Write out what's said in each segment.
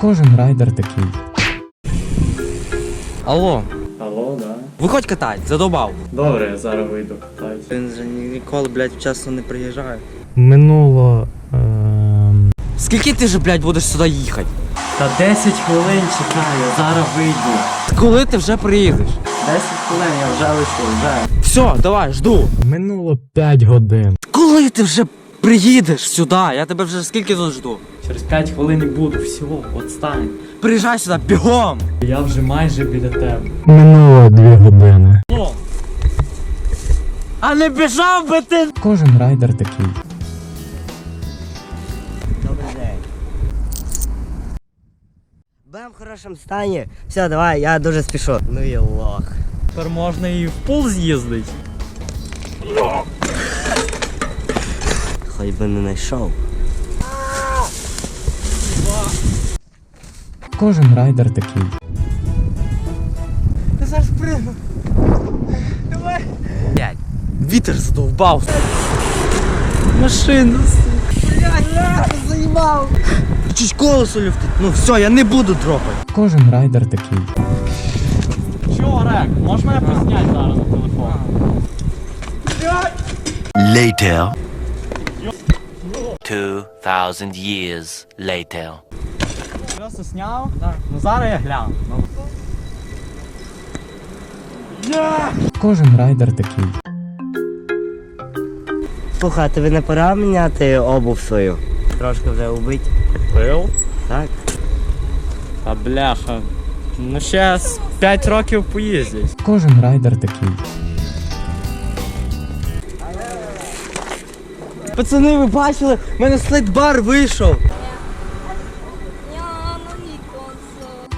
Кожен райдер такий. Алло, Алло, да. виходь катать, задовбав. Добре, я зараз вийду катаюсь. Він же ніколи, блядь, вчасно не приїжджає. Минуло. Ем... Скільки ти же, блядь, будеш сюди їхати? Та 10 хвилин чекаю, зараз вийду. Коли ти вже приїдеш? 10 хвилин, я вже вийшов, вже. Все, давай, жду. Минуло 5 годин. Коли ти вже приїдеш сюди? Я тебе вже скільки тут жду? Через 5 хвилин і буду, все, отстань. Приїжджай сюди, бігом! Я вже майже біля тебе. Минуло 2 години. О! А не біжав би ти! Кожен райдер такий. Добрий день. Бем в хорошому стані. Все, давай, я дуже спішу. Ну і лох. Тепер можна і в пул з'їздить. Хоч би не знайшов. Кожен райдер такий. Блядь, вітер задовбав. Машина. Блядь, заїбав. Чуть колесо люфтить. Ну все, я не буду дропати. Кожен райдер такий. Чого, Рек, можеш мене позняти зараз на телефон? Later. 2,000 years later. Зняв? Так. Ну зараз я гляну. Кожен райдер такий. Слухай, тобі не пора міняти обув свою? Трошки вже убить. Пил? Так? Та бляха. Ну ще 5 років поїздять. Кожен райдер такий. Пацани, ви бачили? У мене слайд-бар вийшов.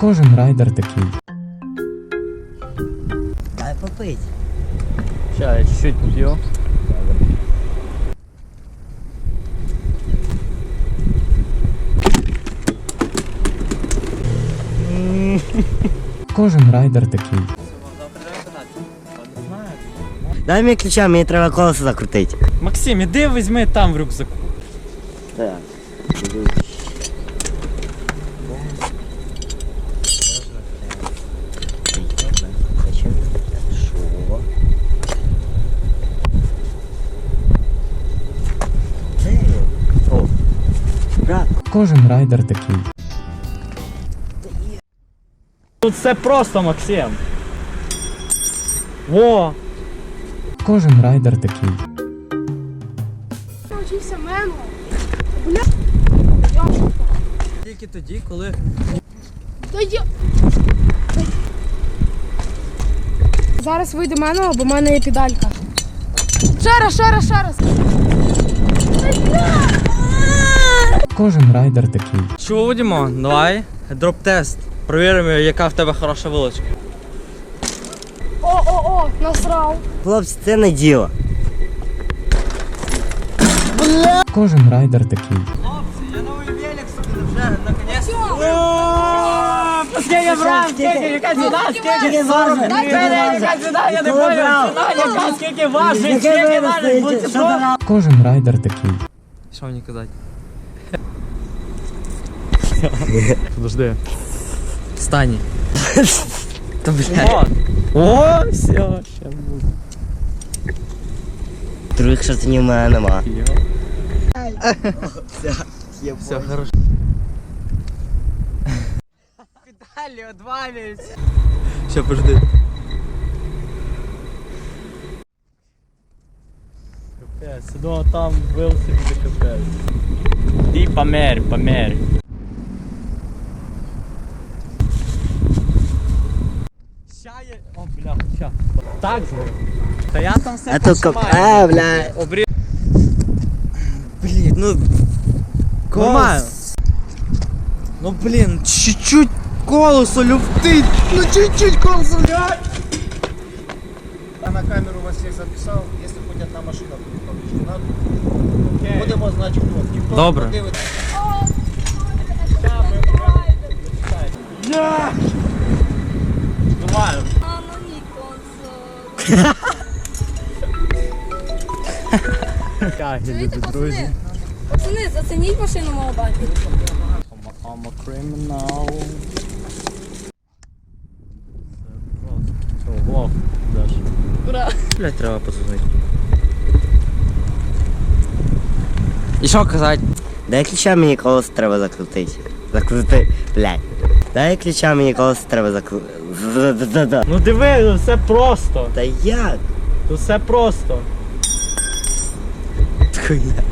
Кожен райдер такий. Дай попить. Ще я чуть-чуть поп'ю. Кожен райдер такий. Дай мені ключа, мені треба колесо закрутити. Максим, іди візьми там в рюкзаку. Так. О, брат, Кожен райдер такий. Тут все просто, Максим. Во! Кожен райдер такий. Навчився мену. Тільки тоді, коли. Зараз вийде мене, бо в мене є педалька. Ще раз, ще раз, ще раз. Кожен райдер такий. Що будемо? Давай. Дроп-тест. Провіримо, яка в тебе хороша вилочка. О, о, о, насрав. хлопці, це не діло. Кожен райдер такий. Хлопці, я новий велик собі вже наконець. Скільки брав, скільки, яка ціна, скільки важить? Яка ціна, я не понял, ціна, яка, скільки важить, скільки важить, будь що? Кожен райдер такий. Що мені казати? Подожди. Встань. Та блядь. О, о, все, ще буде. Других шартинів в мене нема. Все, хорошо. Педалі одвалюються. Все, подожди. Капець, ну там бив собі за капець. Ти помер, помер. Ща є... О, бля, ща. Так зроблю. Та я там все А то кап... підшиваю. А, бля. Обрі... Блін, ну. Нормально. Ну блін, чуть-чуть колесо люфтить. Ну чуть-чуть колесо люфтить. Я на камеру вас всіх записав, якщо хоч одна машина буде повреждена, будемо знати хто. Ніхто Добре. не подивиться. Нормально. Тяги, Чуєте, любі друзі. пацани? Зацініть машину мого батька. А Кримінал. Що, влог, Даш? Блять, треба позвонити. І що казати? Дай ключа мені колесо треба закрутити. Закрути, блядь. Дай ключа мені колесо треба закрути. Ну диви, ну все просто. Та як? Тут все просто. Хуйня.